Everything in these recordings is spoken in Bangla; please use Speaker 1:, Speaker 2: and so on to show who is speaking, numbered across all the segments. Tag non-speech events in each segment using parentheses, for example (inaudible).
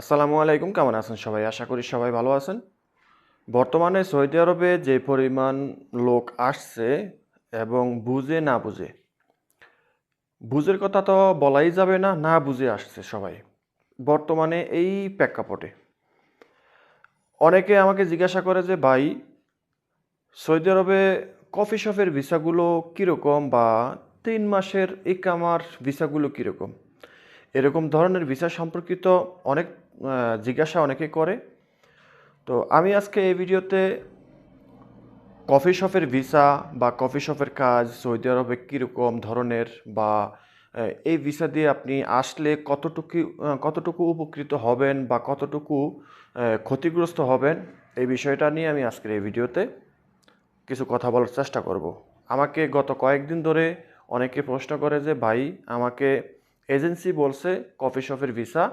Speaker 1: আসসালামু আলাইকুম, কেমন আছেন সবাই? আশা করি সবাই ভালো আছেন। বর্তমানে সৌদি আরবে যে পরিমাণ লোক আসছে এবং বুঝে না বুঝে, বুঝের কথা তো বলাই যাবে না না বুঝে আসছে সবাই। বর্তমানে এই প্রেক্ষাপটে অনেকে আমাকে জিজ্ঞাসা করে যে, ভাই, সৌদি আরবে কফি শপের ভিসাগুলো কীরকম বা তিন মাসের ইকামার ভিসাগুলো কীরকম? এরকম ধরনের ভিসা সম্পর্কিত অনেক জিজ্ঞাসা অনেকে করে। তো আমি আজকে এই ভিডিওতে কফি শপের ভিসা বা কফি শপের কাজ, সৌদি আরবে কীরকম ধরনের বা এই ভিসা দিয়ে আপনি আসলে কতটুকু কতটুকু উপকৃত হবেন বা কতটুকু ক্ষতিগ্রস্ত হবেন, এই বিষয়টা নিয়ে আমি আজকের এই ভিডিওতে কিছু কথা বলার চেষ্টা করব। আমাকে গত কয়েকদিন ধরে অনেকে প্রশ্ন করে যে, ভাই, আমাকে এজেন্সি বলছে কফি শপের ভিসা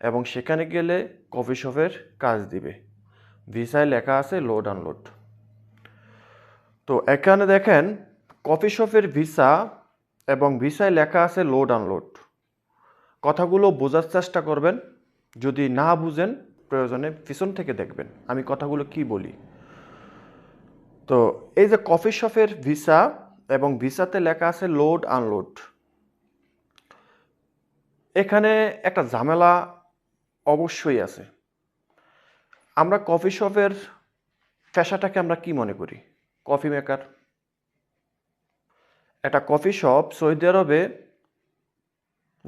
Speaker 1: এবং সেখানে গেলে কফি শপের কাজ দিবে। ভিসায় লেখা আছে লোড আনলোড তো এখানে দেখেন কফি শপের ভিসা এবং ভিসায় লেখা আছে লোড আনলোড কথাগুলো বোঝার চেষ্টা করবেন, যদি না বুঝেন প্রয়োজনে পিছন থেকে দেখবেন, আমি কথাগুলো কি বলি। তো এই যে কফি শপের ভিসা এবং ভিসাতে লেখা আছে লোড আনলোড এখানে একটা ঝামেলা অবশ্যই আছে। আমরা কফি শপের পেশাটাকে আমরা কি মনে করি? Coffee maker. একটা কফি শপ সৌদি আরবে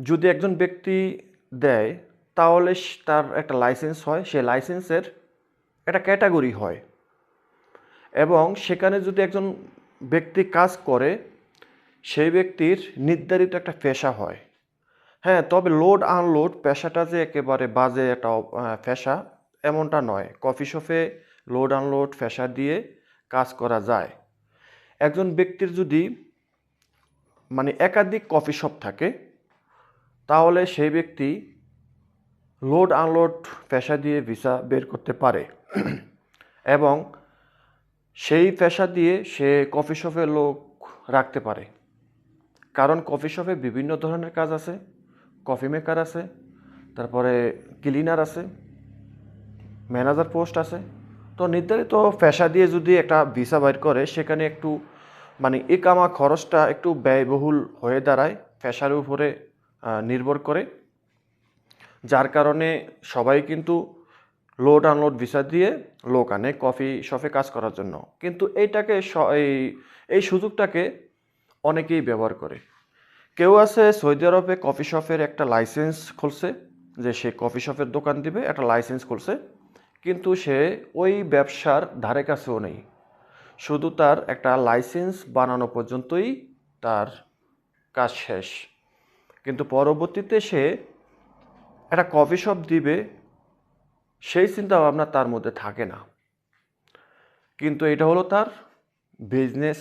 Speaker 1: যদি একজন ব্যক্তি দেয়, তাহলে তার একটা লাইসেন্স হয়, সে লাইসেন্সের একটা ক্যাটাগরি হয়। এবং সেখানে যদি একজন ব্যক্তি কাজ করে, সেই ব্যক্তির নির্ধারিত একটা পেশা হয়। হ্যাঁ তবে লোড আনলোড পেশাটা যে একেবারে বাজে একটা পেশা, এমনটা নয়। কফি শপে লোড আনলোড পেশা দিয়ে কাজ করা যায়। একজন ব্যক্তির যদি মানে একাধিক কফি শপ থাকে, তাহলে সেই ব্যক্তি লোড আনলোড পেশা দিয়ে ভিসা বের করতে পারে। এবং সেই পেশা দিয়ে সে কফি শপে লোক রাখতে পারে। কারণ কফি শপে বিভিন্ন ধরনের কাজ আছে। কফি মেকার আছে, তারপরে ক্লিনার আছে, ম্যানেজার পোস্ট আছে। তো নির্ধারিত পেশা দিয়ে যদি একটা ভিসা বাইর করে, সেখানে একটু মানে একামা খরচটা একটু ব্যয়বহুল হয়ে দাঁড়ায়, পেশার উপরে নির্ভর করে। যার কারণে সবাই কিন্তু লোড আনলোড ভিসা দিয়ে লোক আনে কফি শপে কাজ করার জন্য। কিন্তু এইটাকে এই এই সুযোগটাকে অনেকেই ব্যবহার করে। কেউ আছে সৌদি আরবে কফি শপের একটা লাইসেন্স খুলছে, যে সে কফি শপের দোকান দিবে, একটা লাইসেন্স খুলছে, কিন্তু সে ওই ব্যবসার ধারে কাছেও নেই। শুধু তার একটা লাইসেন্স বানানো পর্যন্তই তার কাজ শেষ। কিন্তু পরবর্তীতে সে একটা কফি শপ দিবে, সেই চিন্তা ভাবনা তার মধ্যে থাকে না। কিন্তু এটা হলো তার বিজনেস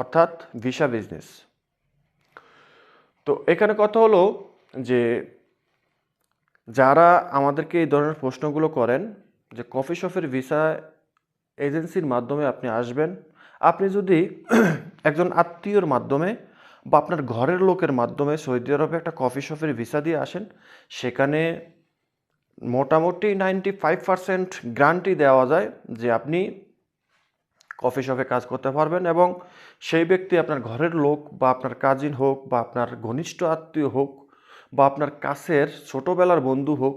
Speaker 1: অর্থাৎ ভিসা বিজনেস তো এখানে কথা হলো যে যারা আমাদেরকে এই ধরনের প্রশ্নগুলো করেন যে কফি শপের ভিসা এজেন্সির মাধ্যমে আপনি আসবেন, আপনি যদি (clears throat) একজন আত্মীয়র মাধ্যমে বা আপনার ঘরের লোকের মাধ্যমে সৌদি আরবে একটা কফি শপের ভিসা দিয়ে আসেন, সেখানে মোটামুটি নাইনটি ফাইভ পার্সেন্ট গ্যারান্টি দেওয়া যায় যে আপনি কফি শপে কাজ করতে পারবেন এবং সেই ব্যক্তি আপনার ঘরের লোক বা আপনার কাজিন হোক বা আপনার ঘনিষ্ঠ আত্মীয় হোক বা আপনার কাছের ছোটোবেলার বন্ধু হোক,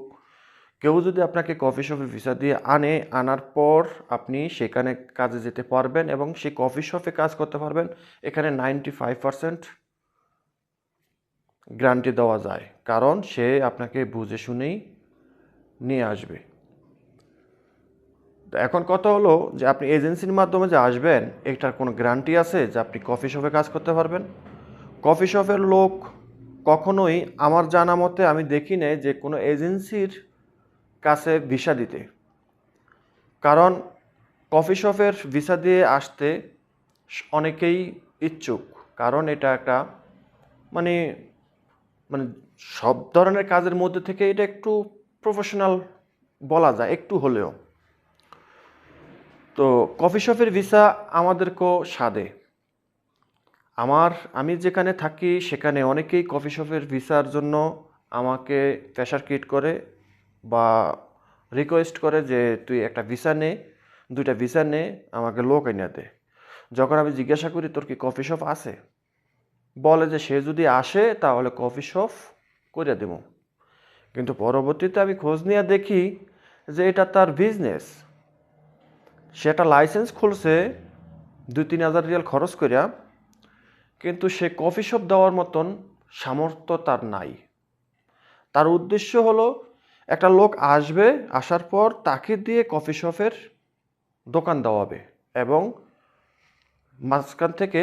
Speaker 1: কেউ যদি আপনাকে কফি শপে ভিসা দিয়ে আনে, আনার পর আপনি সেখানে কাজে যেতে পারবেন এবং সেই কফি শপে কাজ করতে পারবেন। এখানে নাইনটি ফাইভ পার্সেন্ট গ্যারান্টি দেওয়া যায়, কারণ সে আপনাকে বুঝে শুনেই নিয়ে আসবে। তো এখন কথা হলো যে আপনি এজেন্সির মাধ্যমে যে আসবেন এটার কোনো গ্যারান্টি আছে যে আপনি কফি শপে কাজ করতে পারবেন? কফি শপের লোক কখনোই আমার জানা মতে আমি দেখি নাই যে কোনো এজেন্সির কাছে ভিসা দিতে। কারণ কফি শপের ভিসা দিয়ে আসতে অনেকেই ইচ্ছুক। কারণ এটা একটা মানে মানে সব ধরনের কাজের মধ্যে থেকে এটা একটু প্রফেশনাল বলা যায়, একটু হলেও। তো কফি শপের ভিসা আমাদেরকেও সাদে আমার, আমি যেখানে থাকি সেখানে অনেকেই কফি শপের ভিসার জন্য আমাকে প্রেশার কিট করে বা রিকোয়েস্ট করে যে, তুই একটা ভিসা নে, দুইটা ভিসা নে, আমাকে লোক এনে দে। যখন আমি জিজ্ঞাসা করি, তোর কি কফি শপ আছে? বলে যে, সে যদি আসে, তাহলে কফি শপ করে দেবো কিন্তু পরবর্তীতে আমি খোঁজ নিয়ে দেখি যে, এটা তার বিজনেস সেটা লাইসেন্স খুলছে দুই তিন হাজার রিয়াল খরচ করিয়া কিন্তু সে কফি শপ দেওয়ার মতন সামর্থ্য তার নাই। তার উদ্দেশ্য হলো, একটা লোক আসবে, আসার পর তাকে দিয়ে কফি শপের দোকান দেওয়াবে এবং মাঝখান থেকে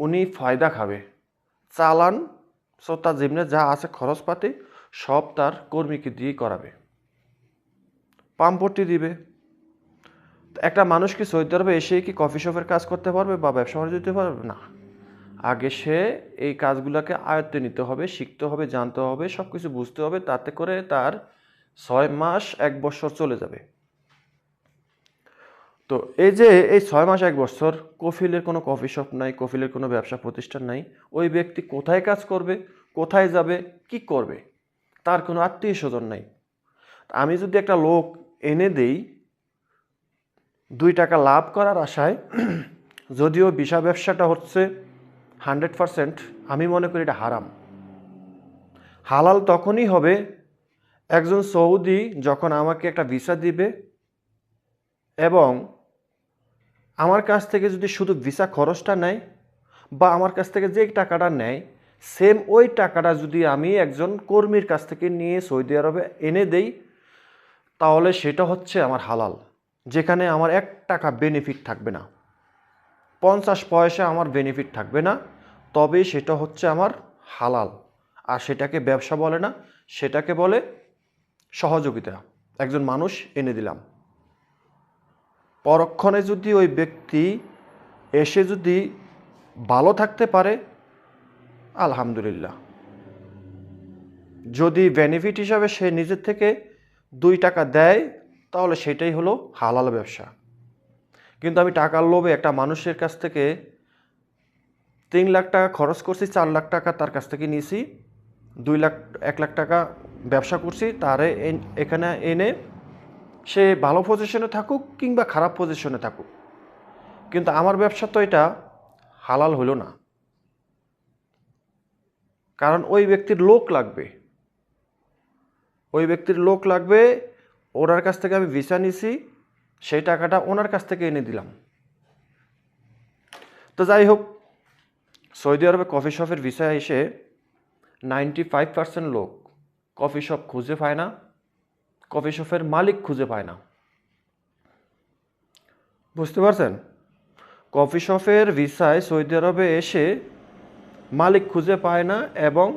Speaker 1: উনি ফায়দা খাবে। চালান সো তার জিমনে যা আছে খরচপাতি সব তার কর্মীকে দিয়েই করাবে। পাম্পটি দিবে। একটা মানুষ কি সৌদি আরবে এসে কি কফি শপের কাজ করতে পারবে বা ব্যবসা বাণিজ্য দিতে পারবে? না। আগে সে এই কাজগুলোকে আয়ত্তে নিতে হবে, শিখতে হবে, জানতে হবে সব কিছু বুঝতে হবে, তাতে করে তার ছয় মাস, এক বছর চলে যাবে। তো এই যে এই ছয় মাস, এক বছর, কফিলের কোনো কফি শপ নাই, কফিলের কোনো ব্যবসা প্রতিষ্ঠান নাই, ওই ব্যক্তি কোথায় কাজ করবে, কোথায় যাবে, কি করবে? তার কোনো আত্মীয় স্বজন নাই। আমি যদি একটা লোক এনে দেই দুই টাকা লাভ করার আশায় যদিও বিষা ব্যবসাটা হচ্ছে হান্ড্রেড পারসেন্ট, আমি মনে করি এটা হারাম। হালাল তখনই হবে একজন সৌদি যখন আমাকে একটা ভিসা দিবে এবং আমার কাছ থেকে যদি শুধু ভিসা খরচটা নেয় বা আমার কাছ থেকে যে টাকাটা নেয়, সেম ওই টাকাটা যদি আমি একজন কর্মীর কাছ থেকে নিয়ে সৌদি আরবে এনে দেই, তাহলে সেটা হচ্ছে আমার হালাল। যেখানে আমার এক টাকা বেনিফিট থাকবে না। পঞ্চাশ পয়সা আমার বেনিফিট থাকবে না, তবে সেটা হচ্ছে আমার হালাল। আর সেটাকে ব্যবসা বলে না, সেটাকে বলে সহযোগিতা। একজন মানুষ এনে দিলাম। পরক্ষণে যদি ওই ব্যক্তি এসে যদি ভালো থাকতে পারে, আলহামদুলিল্লাহ। যদি বেনিফিট হিসাবে সে নিজের থেকে দুই টাকা দেয় তাহলে সেটাই হলো হালাল ব্যবসা। কিন্তু আমি টাকার লোভে একটা মানুষের কাছ থেকে তিন লাখ টাকা খরচ করছি, চার লাখ টাকা তার কাছ থেকে নিয়েছি, দুই লাখ, এক লাখ টাকা ব্যবসা করছি, তারে এখানে এনে সে ভালো পজিশনে থাকুক কিংবা খারাপ পজিশনে থাকুক। কিন্তু আমার ব্যবসা তো এটা হালাল হলো না। কারণ ওই ব্যক্তির লোক লাগবে। ওই ব্যক্তির লোক লাগবে ওনার কাছ থেকে আমি ভিসা নিছি, সেই টাকাটা ওনার কাছ থেকে এনে দিলাম। তো যাই হোক, সৌদি আরবে কফি শপের ভিসা এসে নাইনটি ফাইভ পার্সেন্ট লোক কফি শপ খুঁজে পায় না কফি শপের মালিক খুঁজে পায় না। বুঝতে পারছেন? কফি শপের ভিসায় সৌদি আরবে এসে মালিক খুঁজে পায় না এবং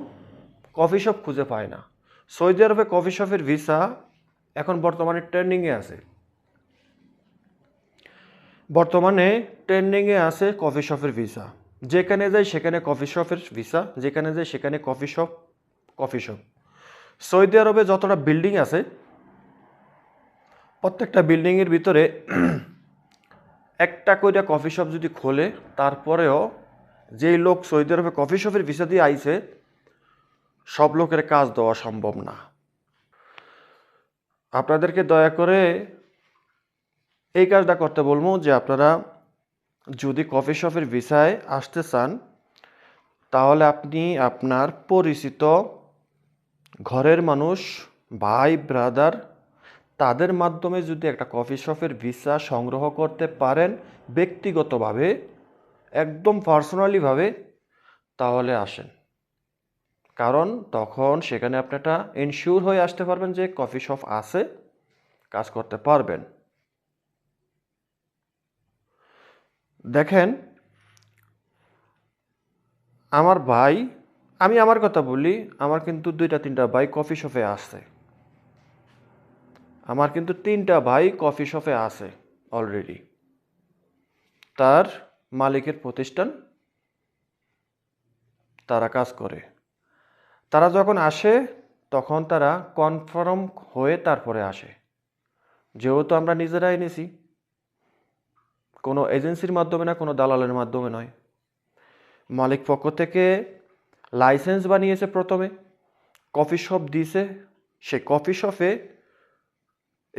Speaker 1: কফি শপ খুঁজে পায় না। সৌদি আরবে কফি শপের ভিসা এখন বর্তমানে ট্রেন্ডিংয়ে আছে। বর্তমানে ট্রেন্ডিংয়ে আছে কফি শপের ভিসা। যেখানে যাই সেখানে কফি শপের ভিসা, যেখানে যাই সেখানে coffee shop coffee shop. Saudi আরবে যতটা বিল্ডিং আছে, প্রত্যেকটা বিল্ডিংয়ের ভিতরে (clears throat) একটা কইটা কফি শপ যদি খোলে, তারপরেও যেই লোক সৌদি আরবে কফি শপের ভিসা দিয়ে আইছে, সব লোকের কাজ দেওয়া সম্ভব না। আপনাদেরকে দয়া করে এই কাজটা করতে বলব যে আপনারা যদি কফি শপের ভিসায় আসতে চান, তাহলে আপনি আপনার পরিচিত ঘরের মানুষ, ভাই, ব্রাদার, তাদের মাধ্যমে যদি একটা কফি শপের ভিসা সংগ্রহ করতে পারেন ব্যক্তিগতভাবে, একদম পার্সোনালিভাবে তাহলে আসেন। কারণ তখন সেখানে আপনি একটা ইনশিওর হয়ে আসতে পারবেন যে কফি শপ আছে, কাজ করতে পারবেন। দেখেন, আমার ভাই, আমি আমার কথা বলি, আমার কিন্তু দুইটা তিনটা ভাই কফি শপে আছে। আমার কিন্তু তিনটা ভাই কফি শপে আছে অলরেডি তার মালিকের প্রতিষ্ঠান, তারা কাজ করে। তারা যখন আসে, তখন তারা কনফার্ম হয়ে তারপরে আসে। যেহেতু আমরা নিজেরাই এনেছি, কোনো এজেন্সির মাধ্যমে না, কোনো দালালের মাধ্যমে নয়। মালিক পক্ষ থেকে লাইসেন্স বানিয়েছে প্রথমে কফি শপ দিয়েছে। সে কফি শপে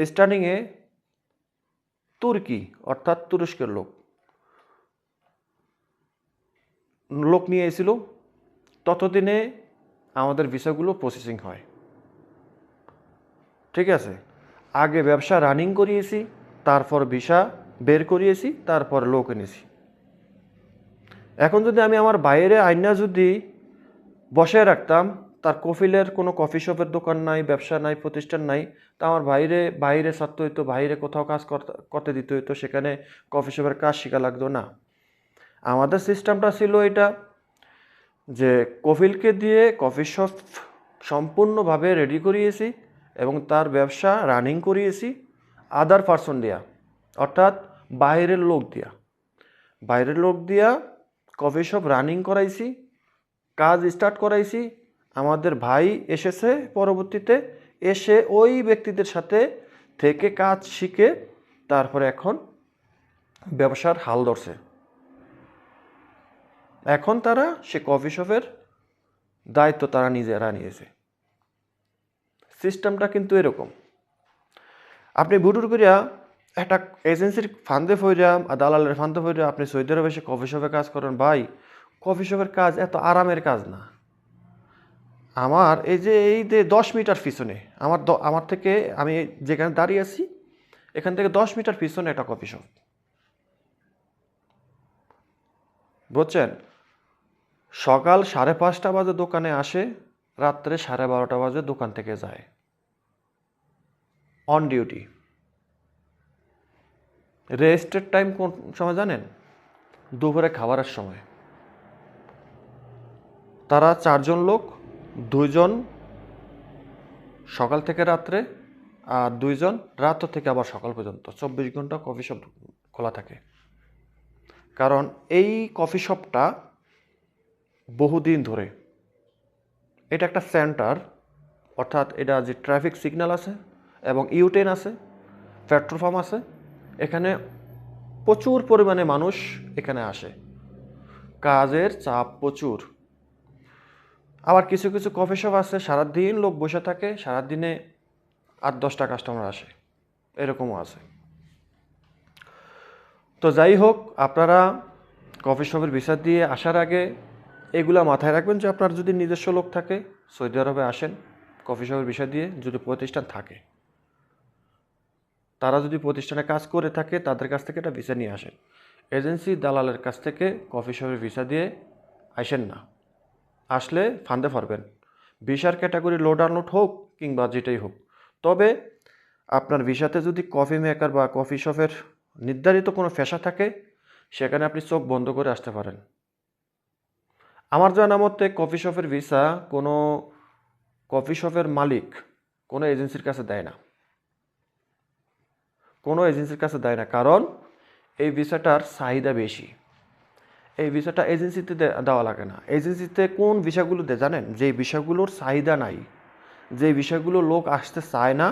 Speaker 1: স্টার্টিংয়ে তুর্কি, অর্থাৎ তুরস্কের লোক। লোক নিয়ে এসেছিল। ততদিনে আমাদের ভিসাগুলো প্রসেসিং হয়। ঠিক আছে? আগে ব্যবসা রানিং করিয়েছি, তারপর ভিসা বের করিয়েছি, তারপর লোক এনেছি। এখন যদি আমি আমার বাইরে আইনা যদি বসায় রাখতাম, তার কফিলের কোনো কফি শপের দোকান নাই, ব্যবসা নাই, প্রতিষ্ঠান নাই, তা আমার বাইরে বাইরে ছাড়তে হইতো, বাইরে কোথাও কাজ করতে- করতে দিতে হইতো, সেখানে কফি শপের কাজ শেখা লাগতো না। আমাদের সিস্টেমটা ছিল এটা যে কফিলকে দিয়ে কফি শপ সম্পূর্ণভাবে রেডি করিয়েছি এবং তার ব্যবসা রানিং করিয়েছি আদার পার্সন দেয়া, অর্থাৎ বাইরের লোক দিয়া। বাইরের লোক দিয়া কফি শপ রানিং করাইছি, কাজ স্টার্ট করাইছি, আমাদের ভাই এসেছে পরবর্তীতে, এসে ওই ব্যক্তিদের সাথে থেকে কাজ শিখে তারপরে এখন ব্যবসার হাল ধরছে। এখন তারা সে কফি শপের দায়িত্ব তারা নিজেরা নিয়েছে। সিস্টেমটা কিন্তু এরকম। আপনি বুটুর করিয়া একটা এজেন্সির ফান্দে ফইরা আর দালালের ফান্দে ফইরা আপনি সৌদি আরবে এসে কফি শপে কাজ করেন, ভাই কফি শপের কাজ এত আরামের কাজ না। আমার এই যে এই যে দশ মিটার পিছনে, আমার আমার থেকে আমি যেখানে দাঁড়িয়ে আছি, এখান থেকে দশ মিটার পিছনে একটা কফি শপ বুঝছেন? সকাল সাড়ে পাঁচটা বাজে দোকানে আসে, রাত্রে সাড়ে বারোটা বাজে দোকান থেকে যায়। অন ডিউটি রেস্টের টাইম কোন সময় জানেন? দুপুরে খাবারের সময়। তারা চারজন লোক দুইজন সকাল থেকে রাত্রে আর দুইজন রাত থেকে আবার সকাল পর্যন্ত। চব্বিশ ঘণ্টা কফি শপ খোলা থাকে। কারণ এই কফি শপটা বহুদিন ধরে। এটা একটা সেন্টার, অর্থাৎ এটা যে ট্রাফিক সিগন্যাল আছে এবং ইউটেন আছে পেট্রোল পাম্প আছে, এখানে প্রচুর পরিমাণে মানুষ এখানে আসে। কাজের চাপ প্রচুর। আবার কিছু কিছু কফি শপ আছে, সারাদিন লোক বসে থাকে, সারাদিনে আট, দশটা কাস্টমার আসে। এরকমও আছে। তো যাই হোক, আপনারা কফি শপের ভিসা দিয়ে আসার আগে এগুলা মাথায় রাখবেন যে আপনার যদি নিজস্ব লোক থাকে, সৌদি আরবে আসেন, কফি শপের ভিসা দিয়ে যদি প্রতিষ্ঠান থাকে, তারা যদি প্রতিষ্ঠানে কাজ করে থাকে, তাদের কাছ থেকে একটা ভিসা নিয়ে আসেন। এজেন্সি দালালের কাছ থেকে কফি শপের ভিসা দিয়ে আসেন না। আসলে ফান্দে পারবেন ভিসার ক্যাটাগরি লোড আনলোড হোক কিংবা যেটাই হোক। তবে আপনার ভিসাতে যদি কফি মেকার বা কফি শপের নির্ধারিত কোনো পেশা থাকে, সেখানে আপনি চোখ বন্ধ করে আসতে পারেন। আমার জানা মতে কফি শপের ভিসা কোনো কফি শপের মালিক কোনো এজেন্সির কাছে দেয় না। কোনো এজেন্সির কাছে দেয় না। কারণ এই ভিসাটার চাহিদা বেশি। এই ভিসাটা এজেন্সিতে দেওয়া লাগে না। এজেন্সিতে কোন ভিসাগুলো দেয় জানেন? যে ভিসাগুলোর চাহিদা নাই। যে ভিসাগুলো লোক আসতে চায় না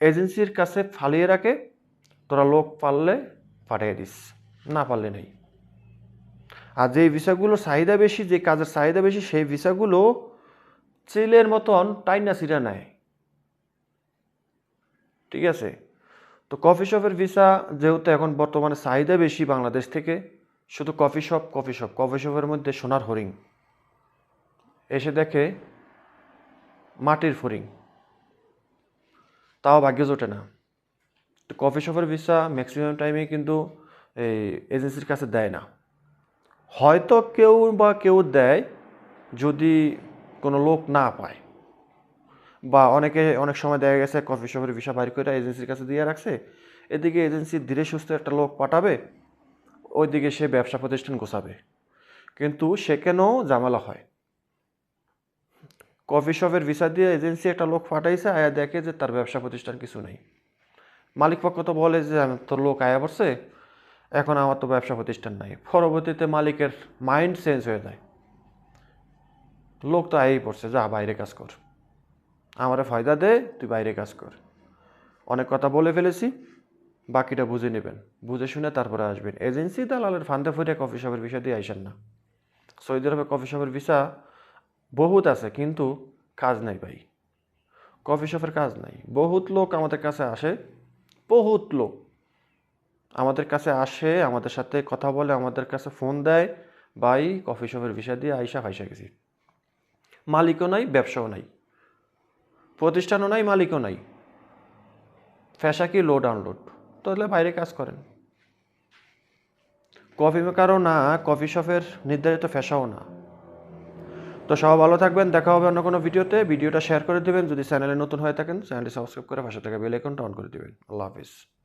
Speaker 1: এজেন্সির কাছে ফালিয়ে রাখে, তোরা লোক পারলে পাঠিয়ে দিস। না পারলে নেই। আর যে ভিসাগুলো চাহিদা বেশি, যে কাজের চাহিদা বেশি, সেই ভিসাগুলো চিলের মতন টাইনা সিরা নেয়। ঠিক আছে? তো কফি শপের ভিসা যেহেতু এখন বর্তমানে চাহিদা বেশি বাংলাদেশ থেকে, শুধু coffee shop coffee shop, coffee শপের মধ্যে সোনার হরিং এসে দেখে মাটির ফরিং তাও ভাগ্য জোটে না। তো কফি শপের ভিসা ম্যাক্সিমাম টাইমে কিন্তু এই এজেন্সির কাছে দেয় না। হয়তো কেউ বা কেউ দেয় যদি কোনো লোক না পায়। বা অনেকে অনেক সময় দেখা গেছে কফি শপের ভিসা বাইর করে এজেন্সির কাছে দিয়ে রাখছে। এদিকে এজেন্সি ধীরে সুস্থ একটা লোক পাঠাবে, ওইদিকে সে ব্যবসা প্রতিষ্ঠান গোছাবে। কিন্তু সেখানেও ঝামেলা হয়? কফি শপের ভিসা দিয়ে এজেন্সি একটা লোক পাঠাইছে, আয়া দেখে যে তার ব্যবসা প্রতিষ্ঠান কিছু নেই। মালিক পক্ষ তো বলে যে তোর লোক আয়া পড়ছে। এখন আমার তো ব্যবসা প্রতিষ্ঠান নাই। পরবর্তীতে মালিকের মাইন্ড চেঞ্জ হয়ে যায়। লোক তো আয়াই পড়ছে, যা বাইরে কাজ কর। আমারে ফায়দা দে, তুই বাইরে কাজ কর। অনেক কথা বলে ফেলেছি, বাকিটা বুঝে নেবেন। বুঝে শুনে তারপরে আসবেন। এজেন্সি দালালের ফান্দে ফুটে কফি শপের ভিসা দিয়ে আইসেন না। সৌদি আরবে কফি শপের ভিসা বহুত আছে, কিন্তু কাজ নাই ভাই। কফি শপের কাজ নাই। বহুত লোক আমাদের কাছে আসে, বহুত লোক। আমাদের কাছে আসে, আমাদের সাথে কথা বলে, আমাদের কাছে ফোন দেয়, ভাই কফি শপের ভিসা দিয়ে আইসা ফাইসা গেছি। মালিকও নাই, ব্যবসাও নাই। প্রতিষ্ঠানও নাই, মালিকও নাই। ফ্যাশা কি লোড আনলোড তাহলে বাইরে কাজ করেন। কফি মেকারও না কফি শপের নির্ধারিত ফ্যাশাও না। তো সব ভালো থাকবেন, দেখা হবে অন্য কোনো ভিডিওতে। ভিডিওটা শেয়ার করে দেবেন। যদি চ্যানেলে নতুন হয়ে থাকেন চ্যানেলটি সাবস্ক্রাইব করে পাশে থেকে বেল আইকনটা অন করে দেবেন। আল্লাহ হাফিজ।